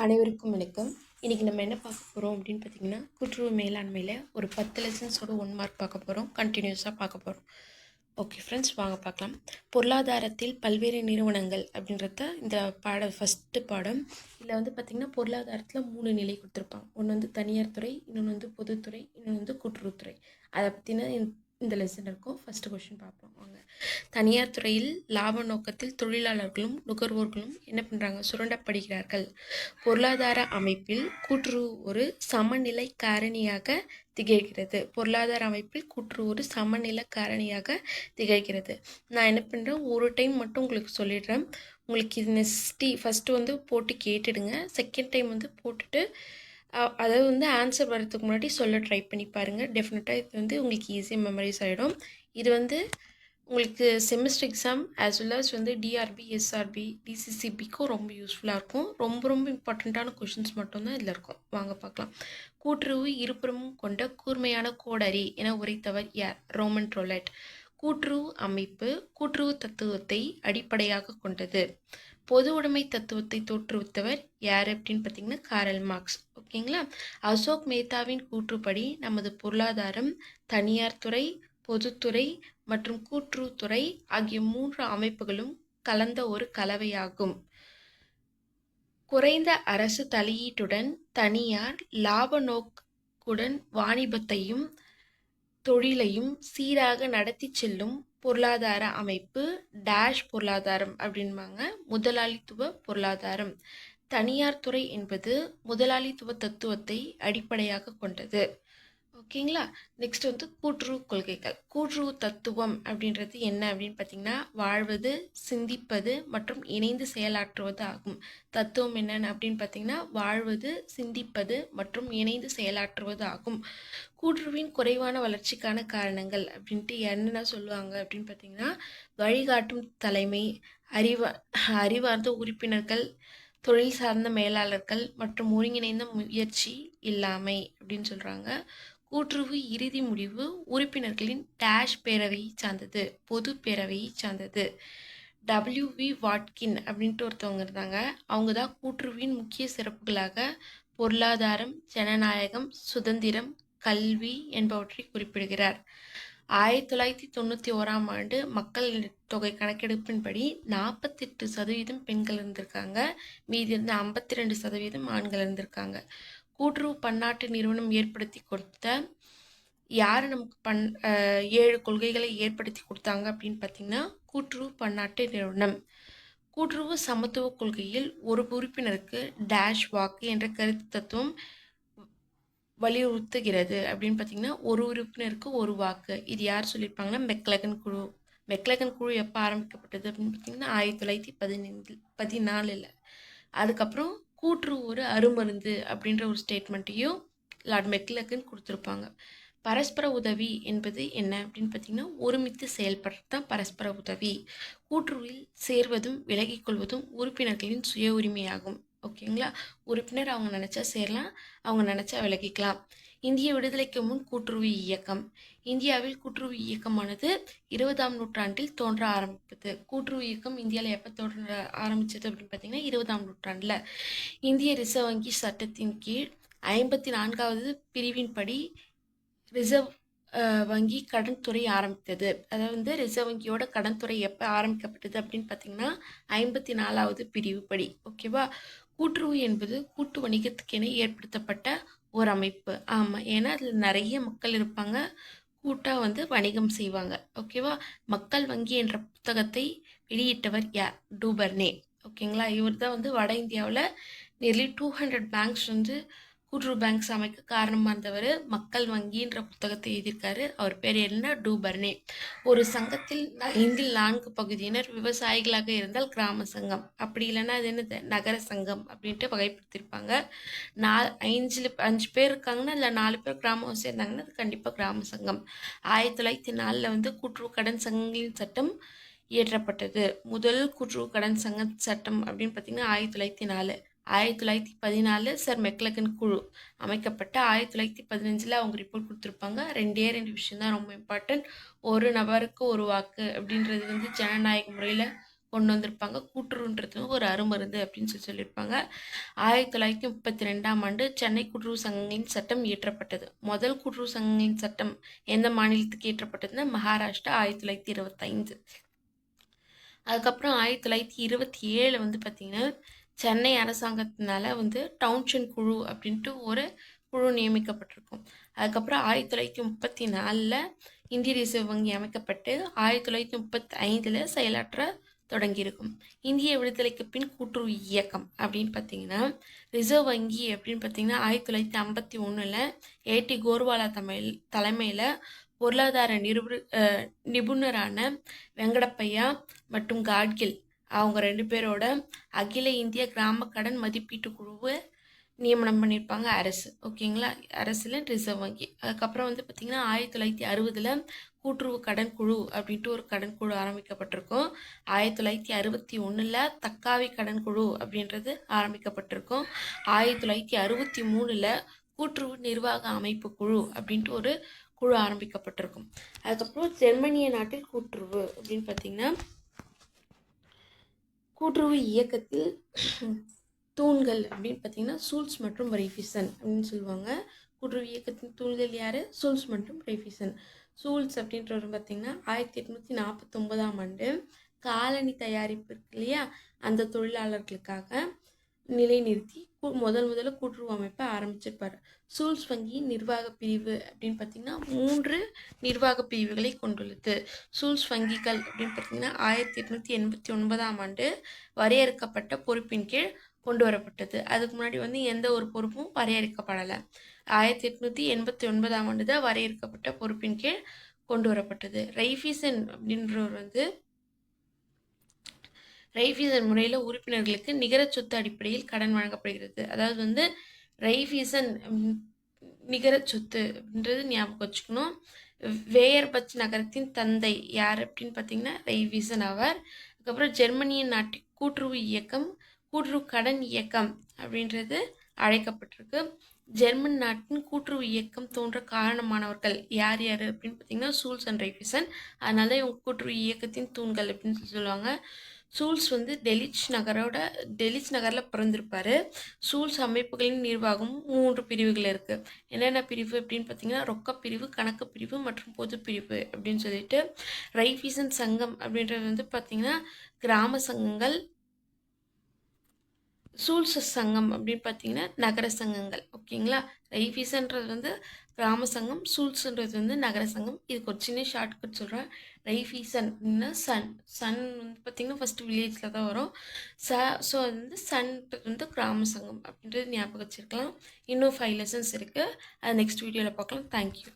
அனைவருக்கும் வணக்கம். இன்றைக்கி நம்ம என்ன பார்க்க போகிறோம் அப்படின்னு பார்த்தீங்கன்னா கூட்டுறவு மேலாண்மையில் ஒரு பத்து லெசன்ஸோட ஒன் மார்க் பார்க்க போகிறோம் கண்டினியூஸாக பார்க்க போகிறோம் ஓகே ஃப்ரெண்ட்ஸ் வாங்க பார்க்கலாம். பொருளாதாரத்தில் பல்வேறு நிறுவனங்கள் அப்படின்றத இந்த பாட ஃபஸ்ட்டு பாடம். இதில் வந்து பார்த்திங்கன்னா பொருளாதாரத்தில் மூணு நிலை கொடுத்துருப்பாங்க. ஒன்று வந்து தனியார் துறை இன்னொன்று வந்து பொதுத்துறை இன்னொன்று வந்து கூட்டுறவுத்துறை. அதை பற்றின இந்த லெசன் இருக்கும். ஃபஸ்ட்டு கொஷின் பார்ப்போம். வாங்க. தனியார் துறையில் லாப நோக்கத்தில் தொழிலாளர்களும் நுகர்வோர்களும் என்ன பண்ணுறாங்க சுரண்டப்படுகிறார்கள். பொருளாதார அமைப்பில் கூற்று ஒரு சமநிலை காரணியாக திகழ்கிறது. பொருளாதார அமைப்பில் கூற்று ஒரு சமநிலை காரணியாக திகழ்கிறது. நான் என்ன பண்ணுறேன் ஒரு டைம் மட்டும் உங்களுக்கு சொல்லிடுறேன். உங்களுக்கு இது நெக்ஸ்டி ஃபஸ்ட்டு வந்து போட்டு கேட்டுடுங்க. செகண்ட் டைம் வந்து போட்டுட்டு அதாவது வந்து ஆன்சர் வர்றதுக்கு முன்னாடி சொல்ல ட்ரை பண்ணி பாருங்கள் டெஃபினட்டாக இது வந்து உங்களுக்கு ஈஸியாக மெமரைஸ் ஆகிடும் இது வந்து உங்களுக்கு semester exam as well as வந்து டிஆர்பி எஸ்ஆர்பி டிசிசிபிக்கும் ரொம்ப யூஸ்ஃபுல்லாக இருக்கும். ரொம்ப ரொம்ப இம்பார்ட்டண்ட்டான கொஷின்ஸ் மட்டும்தான் இதில் இருக்கும். வாங்க பார்க்கலாம். கூட்டுறவு இருபுறமும் கொண்ட கூர்மையான கோடரி என உரைத்தவர் யார்? ரோமன் ரோலட் கூற்று அமைப்பு கூட்டுறவு தத்துவத்தை அடிப்படையாக கொண்டது. பொது உடைமை தத்துவத்தை தோற்றுவித்தவர் யார் அப்படின்னு பார்த்தீங்கன்னா காரல் மார்க்ஸ். ஓகேங்களா? அசோக் மேத்தாவின் கூற்றுப்படி நமது பொருளாதாரம் தனியார் துறை பொதுத்துறை மற்றும் கூற்றுத்துறை ஆகிய மூன்று அமைப்புகளும் கலந்த ஒரு கலவையாகும். குறைந்த அரசு தலையீட்டுடன் தனியார் லாப நோக்குடன் வாணிபத்தையும் தொழிலையும் சீராக நடத்தி செல்லும் பொருளாதார அமைப்பு டேஷ் பொருளாதாரம் அப்படின்பாங்க. முதலாளித்துவ பொருளாதாரம். தனியார் துறை என்பது முதலாளித்துவ தத்துவத்தை அடிப்படையாக கொண்டது. ஓகேங்களா? நெக்ஸ்ட் வந்து கூட்டுறவு கொள்கைகள். கூட்டுறவு தத்துவம் அப்படின்றது என்ன அப்படின்னு பார்த்தீங்கன்னா வாழ்வது சிந்திப்பது மற்றும் இணைந்து செயலாற்றுவது ஆகும். தத்துவம் என்னென்னு அப்படின்னு பார்த்தீங்கன்னா வாழ்வது சிந்திப்பது மற்றும் இணைந்து செயலாற்றுவது ஆகும். கூட்டுறவின் குறைவான வளர்ச்சிக்கான காரணங்கள் அப்படின்ட்டு என்னென்ன சொல்லுவாங்க அப்படின்னு பார்த்தீங்கன்னா வழிகாட்டும் தலைமை அறிவா அறிவார்ந்த உறுப்பினர்கள் தொழில் சார்ந்த மேலாளர்கள் மற்றும் ஒருங்கிணைந்த முயற்சி இல்லாமை அப்படின்னு சொல்கிறாங்க கூட்டுறவு இறுதி முடிவு உறுப்பினர்களின் டேஷ் பேரவையை சார்ந்தது பொது பேரவையை சார்ந்தது. டபிள்யூ வி வாட்கின் அப்படின்ட்டு ஒருத்தவங்க இருந்தாங்க. அவங்க தான் கூட்டுறவின் முக்கிய சிறப்புகளாக பொருளாதாரம் ஜனநாயகம் சுதந்திரம் கல்வி என்பவற்றை குறிப்பிடுகிறார். ஆயிரத்தி தொள்ளாயிரத்தி தொண்ணூற்றி ஓராம் ஆண்டு மக்கள் தொகை கணக்கெடுப்பின்படி நாற்பத்தெட்டு சதவீதம் பெண்கள் இருந்திருக்காங்க. மீதி இருந்த ஐம்பத்தி ரெண்டு சதவீதம் ஆண்கள் இருந்திருக்காங்க. கூட்டுறவு பன்னாட்டு நிறுவனம் ஏற்படுத்தி கொடுத்த யார் நமக்கு பண் ஏழு கொள்கைகளை ஏற்படுத்தி கொடுத்தாங்க அப்படின்னு பார்த்தீங்கன்னா கூட்டுறவு பன்னாட்டு நிறுவனம். கூட்டுறவு சமத்துவ கொள்கையில் ஒரு உறுப்பினருக்கு டேஷ் வாக்கு என்ற கருத்து தத்துவம் வலியுறுத்துகிறது அப்படின்னு பார்த்தீங்கன்னா ஒரு உறுப்பினருக்கு ஒரு வாக்கு. இது யார் சொல்லியிருப்பாங்கன்னா மெக்லகன் குழு. மெக்லகன் குழு எப்போ ஆரம்பிக்கப்பட்டது அப்படின்னு பார்த்தீங்கன்னா ஆயிரத்தி தொள்ளாயிரத்தி பதினைந்து பதினாலில். அதுக்கப்புறம் கூற்று ஒரு அருமருந்து அப்படின்ற ஒரு ஸ்டேட்மெண்ட்டையும் லார்ட் மெக்லக்குன்னு கொடுத்துருப்பாங்க. பரஸ்பர உதவி என்பது என்ன அப்படின்னு பார்த்தீங்கன்னா ஒருமித்து செயல்படுறது தான் பரஸ்பர உதவி. கூற்றுவில் சேர்வதும் விலகிக்கொள்வதும் உறுப்பினர்களின் சுய உரிமையாகும். ஓகேங்களா? உறுப்பினர் அவங்க நினச்சா சேரலாம் அவங்க நினச்சா விலகிக்கலாம். இந்திய விடுதலைக்கு முன் கூட்டுறவு இயக்கம். இந்தியாவில் கூட்டுறவு இயக்கமானது இருபதாம் நூற்றாண்டில் தோன்ற ஆரம்பித்தது. கூட்டுறவு இயக்கம் இந்தியாவில் எப்போ தோன்ற ஆரம்பித்தது அப்படின்னு பார்த்தீங்கன்னா இருபதாம் நூற்றாண்டில். இந்திய ரிசர்வ் வங்கி சட்டத்தின் கீழ் ஐம்பத்தி நான்காவது பிரிவின்படி ரிசர்வ் வங்கி கடன் துறை ஆரம்பித்தது. அதாவது வந்து ரிசர்வ் வங்கியோட கடன் துறை எப்போ ஆரம்பிக்கப்பட்டது அப்படின்னு பார்த்தீங்கன்னா ஐம்பத்தி நாலாவது பிரிவு படி ஓகேவா? கூட்டுறவு என்பது கூட்டு வணிகத்துக்கென ஏற்படுத்தப்பட்ட ஒரு அமைப்பு. ஆமாம் ஏன்னா அதில் நிறைய மக்கள் இருப்பாங்க. கூட்டாக வந்து வணிகம் செய்வாங்க. ஓகேவா மக்கள் வங்கி என்ற புத்தகத்தை வெளியிட்டவர் யார்? டூபர்னே. ஓகேங்களா இவர் தான் வந்து வட இந்தியாவில் நியர்லி டூ ஹண்ட்ரட் பேங்க்ஸ் வந்து கூட்டுறவு பேங்க்ஸ் அமைக்க காரணமாக இருந்தவர் மக்கள் வங்கின்ற புத்தகத்தை எழுதியிருக்காரு. அவர் பேர் என்ன? டூபர்னே ஒரு சங்கத்தில் ஐந்தில் நான்கு பகுதியினர் விவசாயிகளாக இருந்தால் கிராம சங்கம். அப்படி இல்லைன்னா அது என்னது? நகர சங்கம் அப்படின்ட்டு வகைப்படுத்தியிருப்பாங்க. நாலு அஞ்சில் அஞ்சு பேர் இருக்காங்கன்னா இல்லை நாலு பேர் கிராமம் சேர்ந்தாங்கன்னா அது கண்டிப்பாக கிராம சங்கம். ஆயிரத்தி தொள்ளாயிரத்தி நாலில் வந்து கூட்டுறவு கடன் சங்கங்களின் சட்டம் இயற்றப்பட்டது. முதல் கூட்டுறவு கடன் சங்க சட்டம் அப்படின்னு பார்த்தீங்கன்னா ஆயிரத்தி தொள்ளாயிரத்தி நாலு. ஆயிரத்தி தொள்ளாயிரத்தி பதினாலு சார் மெக்லகன் குழு அமைக்கப்பட்ட ஆயிரத்தி தொள்ளாயிரத்தி பதினஞ்சில் அவங்க ரிப்போர்ட் கொடுத்துருப்பாங்க. ரெண்டே ரெண்டு விஷயம் தான் ரொம்ப இம்பார்ட்டன்ட் ஒரு நபருக்கு ஒரு வாக்கு அப்படின்றது வந்து ஜனநாயக முறையில் கொண்டு வந்திருப்பாங்க. கூட்டுறவுன்றது ஒரு அருமருந்து அப்படின்னு சொல்லி சொல்லியிருப்பாங்க. ஆயிரத்தி தொள்ளாயிரத்தி முப்பத்தி ரெண்டாம் ஆண்டு சென்னை கூட்டுறவு சங்கங்களின் சட்டம் இயற்றப்பட்டது. முதல் கூட்டுறவு சங்கங்களின் சட்டம் எந்த மாநிலத்துக்கு இயற்றப்பட்டதுன்னா மகாராஷ்டிரா ஆயிரத்தி தொள்ளாயிரத்தி இருபத்தைந்து. அதுக்கப்புறம் ஆயிரத்தி தொள்ளாயிரத்தி இருபத்தி ஏழு வந்து பார்த்திங்கன்னா சென்னை அரசாங்கத்தினால வந்து டவுன்ஷன் குழு அப்படின்ட்டு ஒரு குழு நியமிக்கப்பட்டிருக்கும். அதுக்கப்புறம் ஆயிரத்தி தொள்ளாயிரத்தி முப்பத்தி நாலில் இந்திய ரிசர்வ் வங்கி அமைக்கப்பட்டு ஆயிரத்தி தொள்ளாயிரத்தி முப்பத்தி ஐந்தில் செயலாற்ற தொடங்கியிருக்கும். இந்திய விடுதலைக்கு பின் கூட்டுறவு இயக்கம் அப்படின்னு பார்த்தீங்கன்னா ரிசர்வ் வங்கி அப்படின்னு பார்த்தீங்கன்னா ஆயிரத்தி தொள்ளாயிரத்தி ஐம்பத்தி ஒன்றில் ஏடி கோர்வாலா தமிழ் தலைமையில் பொருளாதார நிருபு நிபுணரான வெங்கடப்பையா மற்றும் காட்கில் அவங்க ரெண்டு பேரோட அகில இந்திய கிராம கடன் மதிப்பீட்டு குழுவை நியமனம் பண்ணியிருப்பாங்க அரசு. ஓகேங்களா? அரசில் ரிசர்வ் வங்கி. அதுக்கப்புறம் வந்து பார்த்திங்கன்னா ஆயிரத்தி தொள்ளாயிரத்தி அறுபதில் கூட்டுறவு கடன் குழு அப்படின்ட்டு ஒரு கடன் குழு ஆரம்பிக்கப்பட்டிருக்கும். ஆயிரத்தி தொள்ளாயிரத்தி அறுபத்தி ஒன்றில் தக்காவி கடன் குழு அப்படின்றது ஆரம்பிக்கப்பட்டிருக்கும். ஆயிரத்தி தொள்ளாயிரத்தி அறுபத்தி மூணில் கூட்டுறவு நிர்வாக அமைப்பு குழு அப்படின்ட்டு ஒரு குழு ஆரம்பிக்கப்பட்டிருக்கும். அதுக்கப்புறம் ஜெர்மனிய நாட்டில் கூட்டுறவு அப்படின்னு பார்த்திங்கன்னா கூட்டுறவு இயக்கத்தில் தூண்கள் அப்படின்னு பார்த்தீங்கன்னா சூல்ஸ் மற்றும் ரைஃபிசன் அப்படின்னு சொல்லுவாங்க. கூட்டுறவு இயக்கத்தின் தூண்கள் யார்? சூல்ஸ் மற்றும் ரைஃபிசன். சூல்ஸ் அப்படின்றவர் பார்த்திங்கன்னா ஆயிரத்தி எட்நூற்றி நாற்பத்தொம்போதாம் ஆண்டு காலனி தயாரிப்பு இருக்கு இல்லையா? அந்த தொழிலாளர்களுக்காக. நிலைநிறுத்தி முதல் முதல்ல கூட்டுறவு அமைப்பை ஆரம்பிச்சிருப்பார். சூல்ஸ் வங்கியின் நிர்வாக பிரிவு அப்படின்னு பார்த்திங்கன்னா மூன்று நிர்வாக பிரிவுகளை கொண்டுள்ளது. சூல்ஸ் வங்கிகள் அப்படின்னு பார்த்திங்கன்னா ஆயிரத்தி எட்நூற்றி எண்பத்தி ஒன்பதாம் ஆண்டு வரையறுக்கப்பட்ட பொறுப்பின் கீழ் கொண்டு வரப்பட்டது. அதுக்கு முன்னாடி வந்து எந்த ஒரு பொறுப்பும் வரையறுக்கப்படலை. ஆயிரத்தி எட்நூற்றி எண்பத்தி ஒன்பதாம் ஆண்டு தான் வரையறுக்கப்பட்ட பொறுப்பின் கீழ் கொண்டு வரப்பட்டது. ரைஃபிசன் அப்படின்றவர் வந்து ரைஃபீசன் முறையில் உறுப்பினர்களுக்கு நிகர சொத்து அடிப்படையில் கடன் வழங்கப்படுகிறது. அதாவது வந்து ரைஃபீசன் நிகர சொத்து அப்படின்றது ஞாபகம் வச்சுக்கணும். வேயர்பச் நகரத்தின் தந்தை யார் அப்படின்னு பார்த்தீங்கன்னா ரைஃபீசன் அவர் அதுக்கப்புறம் ஜெர்மனிய நாட்டின் கூட்டுறவு இயக்கம் கூட்டுறவு கடன் இயக்கம் அப்படின்றது அழைக்கப்பட்டிருக்கு. ஜெர்மன் நாட்டின் கூட்டுறவு இயக்கம் தோன்ற காரணமானவர்கள் யார் யார் அப்படின்னு பார்த்தீங்கன்னா சூல்ஸ் அண்ட் ரைஃபிசன். அதனால இவங்க கூட்டுறவு இயக்கத்தின் தூண்கள் அப்படின்னு சொல்லி சொல்லுவாங்க. சூல்ஸ் வந்து டெலிச் நகரோட டெலிச் நகரில் பிறந்திருப்பார். சூல்ஸ் அமைப்புகளின் நிர்வாகம் மூன்று பிரிவுகள் இருக்குது என்னென்ன பிரிவு அப்படின்னு பார்த்தீங்கன்னா ரொக்க பிரிவு கணக்கு பிரிவு மற்றும் பொது பிரிவு அப்படின்னு சொல்லிட்டு ரைஃபீசன் சங்கம் அப்படின்றது வந்து பார்த்திங்கன்னா கிராம சங்கங்கள் சூல்ஸ் சங்கம் அப்படின்னு பார்த்தீங்கன்னா நகர சங்கங்கள். ஓகேங்களா? ரைஃபீஸ்ன்றது வந்து கிராம சங்கம் சூல்ஸ்ன்றது வந்து நகர சங்கம். இதுக்கு ஒரு சின்ன ஷார்ட்கட் சொல்கிறேன் ரைஃபீசன் அப்படின்னா சன். சன் வந்து பார்த்திங்கன்னா ஃபஸ்ட்டு வில்லேஜில் தான் வரும். ச ஸோ அது வந்து சன்ன்றது வந்து கிராம சங்கம் அப்படின்றது ஞாபகம் வச்சுருக்கலாம். இன்னும் ஃபைவ் லெசன்ஸ் இருக்குது அது நெக்ஸ்ட் வீடியோவில் பார்க்கலாம். தேங்க்யூ